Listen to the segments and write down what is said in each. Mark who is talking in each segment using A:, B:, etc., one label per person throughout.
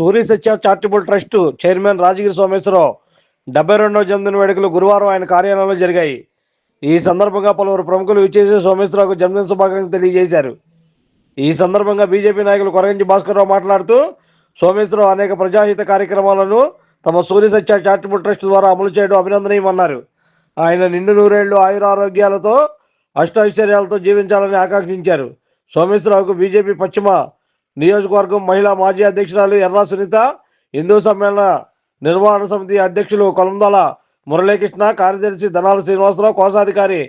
A: Surya Satya charitable trust chairman Rajagiri Someswararao డెబ్బై రెండవ జన్మదిన వేడుకలు గురువారం ఆయన కార్యాలయంలో జరిగాయి. ఈ సందర్భంగా పలువురు ప్రముఖులు విచ్చేసి సోమేశ్వరరావుకు జన్మదిన శుభాకాంక్షలు తెలియజేశారు. ఈ సందర్భంగా బీజేపీ నాయకులు కొరగంచి భాస్కర్రావు మాట్లాడుతూ సోమేశ్వరరావు అనేక ప్రజాహిత కార్యక్రమాలను తమ సూర్య సత్య చారిటబుల్ ట్రస్ట్ ద్వారా అమలు చేయడం అభినందనీయమన్నారు. ఆయన నిండు నూరేళ్ళు ఆయురారోగ్యాలతో అష్టైశ్వర్యాలతో జీవించాలని ఆకాంక్షించారు. సోమేశ్వరరావుకు బీజేపీ పశ్చిమ నియోజకవర్గం మహిళా మాజీ అధ్యక్షురాలు ఎర్రా సునీత హిందూ సమ్మేళన నిర్వహణ సమితి అధ్యక్షులు కొలందల మురళీకృష్ణ కార్యదర్శి ధనాల శ్రీనివాసరావు కోశాధికారి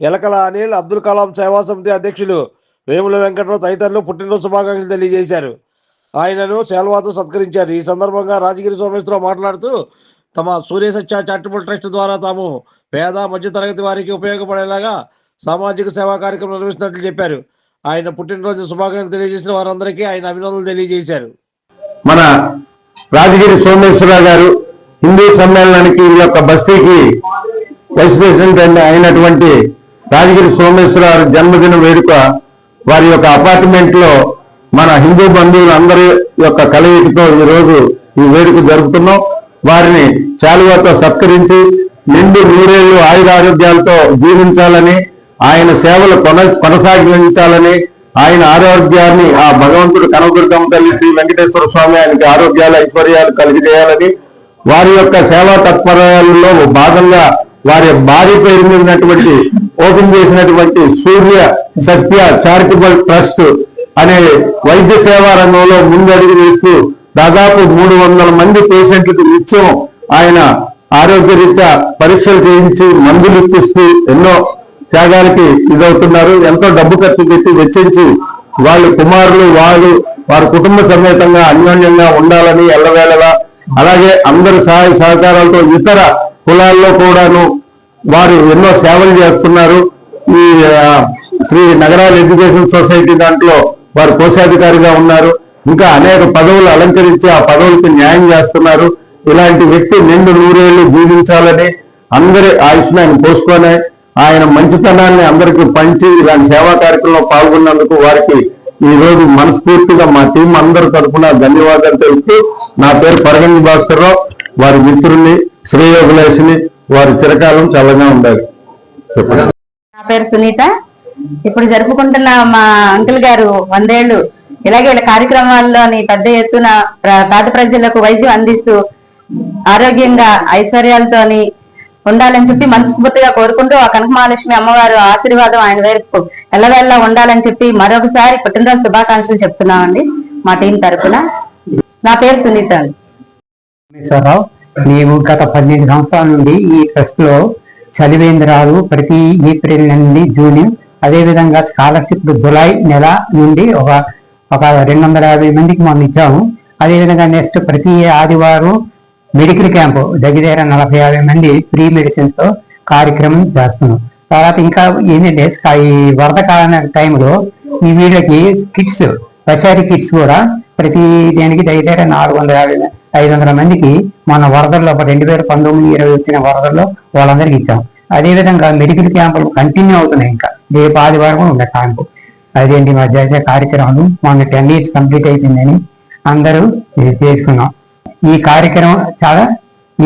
A: ఎలకల అనిల్ అబ్దుల్ కలాం సేవా సమితి అధ్యక్షులు వేముల వెంకటరావు తదితరులు పుట్టినరోజు శుభాకాంక్షలు తెలియజేశారు. ఆయనను సేల్వాతో సత్కరించారు. ఈ సందర్భంగా రాజగిరి సోమేశ్వరరావు మాట్లాడుతూ తమ సూర్య సత్య చారిటబుల్ ట్రస్ట్ ద్వారా తాము పేద మధ్యతరగతి వారికి ఉపయోగపడేలాగా సామాజిక సేవా కార్యక్రమం నిర్వహిస్తున్నట్లు చెప్పారు. ఆయన పుట్టినరోజు శుభాకాంక్షలు తెలియజేసిన వారందరికీ ఆయన అభినందనలు తెలియజేశారు.
B: మన రాజగిరి సోమేశ్వరరావు గారు హిందూ సమ్మేళనానికి ఈ యొక్క బస్తీకి వైస్ ప్రెసిడెంట్ అయినటువంటి రాజగిరి సోమేశ్వరరావు జన్మదిన వేడుక వారి యొక్క అపార్ట్మెంట్లో మన హిందూ బంధువులు అందరి యొక్క కలయికతో రోజు ఈ వేడుక జరుపుతున్నాం. వారిని శాలువాతో సత్కరించి నిండు నూరేళ్ళు ఆయురారోగ్యాలతో జీవించాలని ఆయన సేవలు కొన కొనసాగించాలని ఆయన ఆరోగ్యాన్ని ఆ భగవంతుడు కనదుర్గమ్మ తల్లి శ్రీ వెంకటేశ్వర స్వామి ఆయనకి ఆరోగ్యాలు ఐశ్వర్యాలు కలిగజేయాలని వారి యొక్క సేవా తత్పరాలలో భాగంగా వారి భార్య పేరు మీదటువంటి ఓపెన్ చేసినటువంటి సూర్య సత్య చారిటబుల్ ట్రస్ట్ అనే వైద్య సేవా రంగంలో ముందడుగు వేస్తూ దాదాపు మూడు వందల మంది పేషెంట్లకు నిత్యం ఆయన ఆరోగ్యరీత్యా పరీక్షలు చేయించి మందులు ఇప్పిస్తూ ఎన్నో త్యాగానికి ఇదవుతున్నారు. ఎంతో డబ్బు ఖర్చు పెట్టి వెచ్చించి వాళ్ళ కుమారులు వాళ్ళు వారి కుటుంబ సమేతంగా అన్యోన్యంగా ఉండాలని ఎల్లవేళలా అలాగే అందరి సహాయ సహకారాలతో ఇతర కులాల్లో కూడాను వారు ఎన్నో సేవలు చేస్తున్నారు. ఈ శ్రీ నగరాల ఎడ్యుకేషన్ సొసైటీ దాంట్లో వారు కోశాధికారిగా ఉన్నారు. ఇంకా అనేక పదవులు అలంకరించి ఆ పదవులకు న్యాయం చేస్తున్నారు. ఇలాంటి వ్యక్తి నిండు నూరేళ్ళు జీవించాలని అందరి ఆయుష్నాన్ని పోసుకొని ఆయన మంచితనాన్ని అందరికీ పంచి ఇలాంటి సేవా కార్యక్రమంలో పాల్గొన్నందుకు వారికి ఈ రోజు మనస్ఫూర్తిగా మా టీం అందరి తరఫున ధన్యవాదాలు తెలుపుతూ నా పేరు పరగండి భాస్కర్రావు వారి మిత్రుల్ని శ్రేయోభిలాషిని వారి చిరకాలం చల్లగా ఉండాలి.
C: నా పేరు సునీత. ఇప్పుడు జరుపుకుంటున్న మా అంకుల్ గారు వందేళ్ళు ఇలాగే ఇలా కార్యక్రమాల్లోని పెద్ద ఎత్తున పేద ప్రజలకు వైద్యం అందిస్తూ ఆరోగ్యంగా ఐశ్వర్యాలతోని ఉండాలని చెప్పి మనస్ఫూర్తిగా కోరుకుంటూ ఆ కనకమహాలక్ష్మి అమ్మవారు ఆశీర్వాదం ఆయన వైపు ఎల్లవేళ్ళ ఉండాలని చెప్పి మరొకసారి పుట్టినరోజు శుభాకాంక్షలు చెప్తున్నామండి. మా టీం తరఫున నా పేరు సునీత
D: రావు మేము గత పన్నెండు సంవత్సరాల నుండి ఈ ట్రస్ట్లో చదివేంద్రాలు ప్రతి ఏప్రిల్ నుండి జూన్ అదే విధంగా స్కాలర్షిప్ జులై నెల నుండి ఒక ఒక రెండు వందల యాభై మందికి మనం ఇచ్చాము. అదే విధంగా నెక్స్ట్ ప్రతి ఆదివారం మెడికల్ క్యాంపు దగ్గర నలభై యాభై మంది ఫ్రీ మెడిసిన్స్తో కార్యక్రమం చేస్తున్నాం. తర్వాత ఇంకా ఏంటంటే ఈ వరద కాలం టైంలో ఈ వీళ్ళకి కిట్స్ పచారీ కిట్స్ కూడా ప్రతి దానికి దగ్గర నాలుగు వందల యాభై ఐదు వందల మందికి మన వరదల్లో ఒక రెండు వేల పంతొమ్మిది ఇరవై వచ్చిన వరదల్లో వాళ్ళందరికీ ఇచ్చాం. అదేవిధంగా మెడికల్ క్యాంపులు కంటిన్యూ అవుతున్నాయి ఇంకా. రేపు ఆదివారం కూడా ఉన్న క్యాంపు. అదేంటి మా చేసే కార్యక్రమాలు మొన్న టెన్ ఇయర్స్ కంప్లీట్ అయిపోయిందని అందరూ చేసుకున్నాం. ఈ కార్యక్రమం చాలా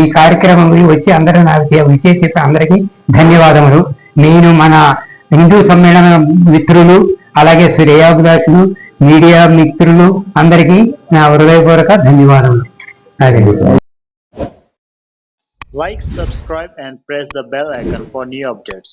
D: ఈ కార్యక్రమం గురించి వచ్చి అందరూ నాకు చే- విషయం చెప్పి అందరికీ ధన్యవాదములు. నేను మన హిందూ సమ్మేళన మిత్రులు అలాగే శ్రేయాభిలాషులు మీడియా మిత్రులు అందరికీ నా హృదయపూర్వక ధన్యవాదములు. అదే.
E: Like, subscribe, and press the bell icon for new updates.